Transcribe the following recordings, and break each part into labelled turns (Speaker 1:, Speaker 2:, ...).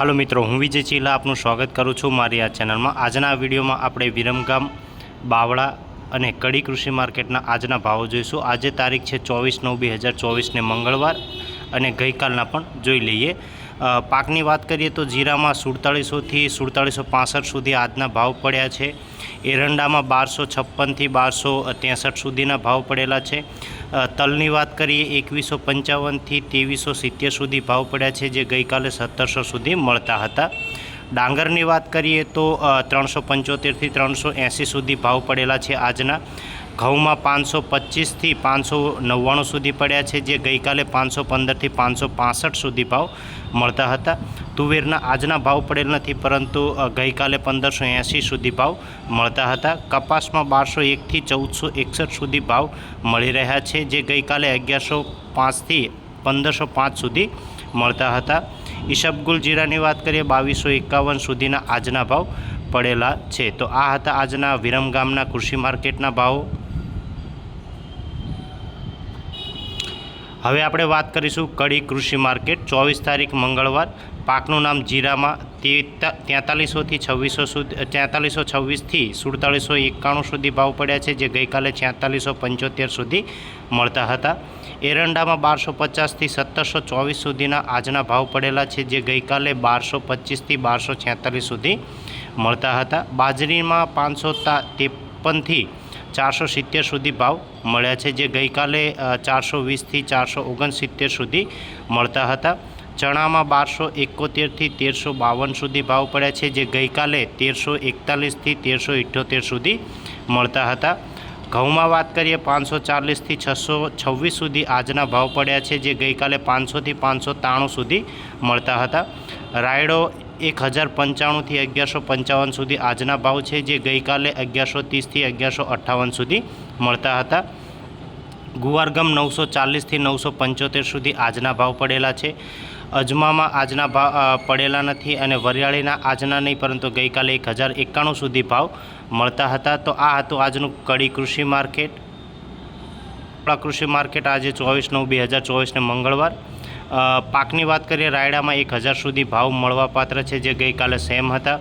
Speaker 1: હાલો મિત્રો, હું વિજય ચીલા આપનું સ્વાગત કરું છું મારી આ ચેનલમાં. આજના વિડીયોમાં આપણે વિરમગામ, બાવળા અને કડી કૃષિ માર્કેટના આજના ભાવો જોઈશું. આજે તારીખ છે ચોવીસ નવ બે હજાર ચોવીસને મંગળવાર અને ગઈકાલના પણ જોઈ લઈએ. પાકની વાત કરીએ તો જીરામાં સુડતાળીસોથી સુડતાળીસો પાસઠ સુધી આજના ભાવ પડ્યા છે. એરંડામાં બારસો છપ્પનથી બારસો ત્રેસઠ સુધીના ભાવ પડેલા છે. તલની વાત કરીએ, એકવીસો પંચાવનથી ત્રેવીસો સિત્તેર સુધી ભાવ પડ્યા છે, જે ગઈકાલે સત્તરસો સુધી મળતા હતા. ડાંગરની વાત કરીએ તો ત્રણસો પંચોતેરથી ત્રણસો એંસી સુધી ભાવ પડેલા છે આજના. ઘઉંમાં પાંચસો પચીસથી પાંચસો નવ્વાણું સુધી પડ્યા છે, જે ગઈકાલે પાંચસો પંદરથી પાંચસો પાસઠ સુધી ભાવ મળતા હતા. તુવેરના આજના ભાવ પડેલ નથી, પરંતુ ગઈકાલે પંદરસો એંસી સુધી ભાવ મળતા હતા. કપાસમાં બારસો એકથી ચૌદસો એકસઠ સુધી ભાવ મળી રહ્યા છે, જે ગઈકાલે અગિયારસો પાંચથી પંદરસો પાંચ સુધી મળતા હતા. ઈશબગુલ જીરાની વાત કરીએ, બાવીસો એકાવન સુધીના આજના ભાવ પડેલા છે. તો આ હતા આજના વિરમગામના કૃષિ માર્કેટના ભાવો. હવે આપણે વાત કરીશું કડી કૃષિ માર્કેટ. ચોવીસ તારીખ મંગળવાર. પાકનું નામ જીરામાં તેતાલીસોથી છવ્વીસો સુધી તેતાલીસો છવ્વીસથી સુડતાલીસો એકાણું સુધી ભાવ પડ્યા છે, જે ગઈકાલે છેતાલીસો પંચોતેર સુધી મળતા હતા. એરંડામાં બારસો પચાસથી સત્તરસો ચોવીસ સુધીના આજના ભાવ પડેલા છે, જે ગઈકાલે બારસો પચીસથી બારસો છેતાલીસ સુધી મળતા હતા. બાજરીમાં પાંચસો ત્રેપનથી ચારસો સિત્તેર સુધી ભાવ મળ્યા છે, જે ગઈકાલે ચારસો વીસથી ચારસો ઓગણસિત્તેર સુધી મળતા હતા. ચણામાં બારસો એકોતેરથી તેરસો બાવન સુધી ભાવ પડ્યા છે, જે ગઈકાલે તેરસો એકતાલીસથી તેરસો ઇઠ્યોતેર સુધી મળતા હતા. ઘઉંમાં વાત કરીએ, પાંચસો ચાલીસથી છસો છવ્વીસ સુધી આજના ભાવ પડ્યા છે, જે ગઈકાલે પાંચસોથી પાંચસો ત્રાણું સુધી મળતા હતા. રાયડો એક હજાર પંચાણુંથી અગિયારસો પંચાવન સુધી આજના ભાવ છે, જે ગઈકાલે અગિયારસો ત્રીસથી અગિયારસો અઠ્ઠાવન સુધી મળતા હતા. ગુવારગમ નવસો ચાલીસથી નવસો પંચોતેર સુધી આજના ભાવ પડેલા છે. અજમામાં આજના ભાવ પડેલા નથી અને વરિયાળીના આજના નહીં, પરંતુ ગઈકાલે એક હજાર એકાણું સુધી ભાવ મળતા હતા. તો આ હતું આજનું કડી કૃષિ માર્કેટ. કૃષિ માર્કેટ આજે ચોવીસ નવ બે હજાર ચોવીસને મંગળવાર. પાકની વાત કરીએ રાયડામાં એક હજાર સુધી ભાવ મળવાપાત્ર છે જે ગઈકાલે સેમ હતા.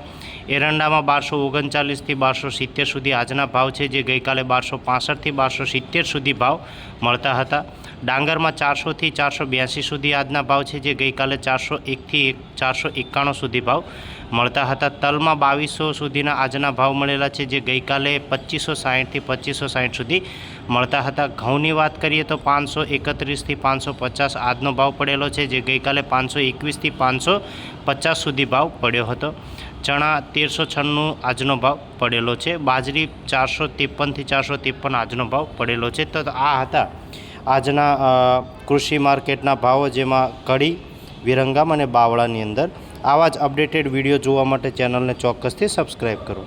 Speaker 1: એરંડામાં બારસો ઓગણચાલીસથી બારસો સિત્તેર સુધી આજના ભાવ છે, જે ગઈકાલે બારસો પાસઠથી બારસો સિત્તેર સુધી ભાવ મળતા હતા. ડાંગરમાં ચારસોથી ચારસો બ્યાસી સુધી આજના ભાવ છે, જે ગઈકાલે ચારસો એકથી એક, ચારસો એકાણું સુધી ભાવ મળતા હતા. તલમાં બાવીસો સુધીના આજના ભાવ મળેલા છે, જે ગઈકાલે પચીસો સાહીઠથી પચીસો સાહીઠ સુધી મળતા હતા. ઘઉંની વાત કરીએ તો પાંચસો એકત્રીસથી પાંચસો પચાસ આજનો ભાવ પડેલો છે, જે ગઈકાલે પાંચસો એકવીસથી પાંચસો પચાસ સુધી ભાવ પડ્યો હતો. ચણા તેરસો છન્નું આજનો ભાવ પડેલો છે. બાજરી ચારસો ત્રેપનથી ચારસો ત્રેપન આજનો ભાવ પડેલો છે. તો આ હતા આજના કૃષિ માર્કેટના ભાવો જેમાં કડી વિરંગામ અને બાવળાની અંદર. આવા જ અપડેટેડ વીડિયો જોવા માટે ચેનલને ચોક્કસથી સબસ્ક્રાઈબ કરો.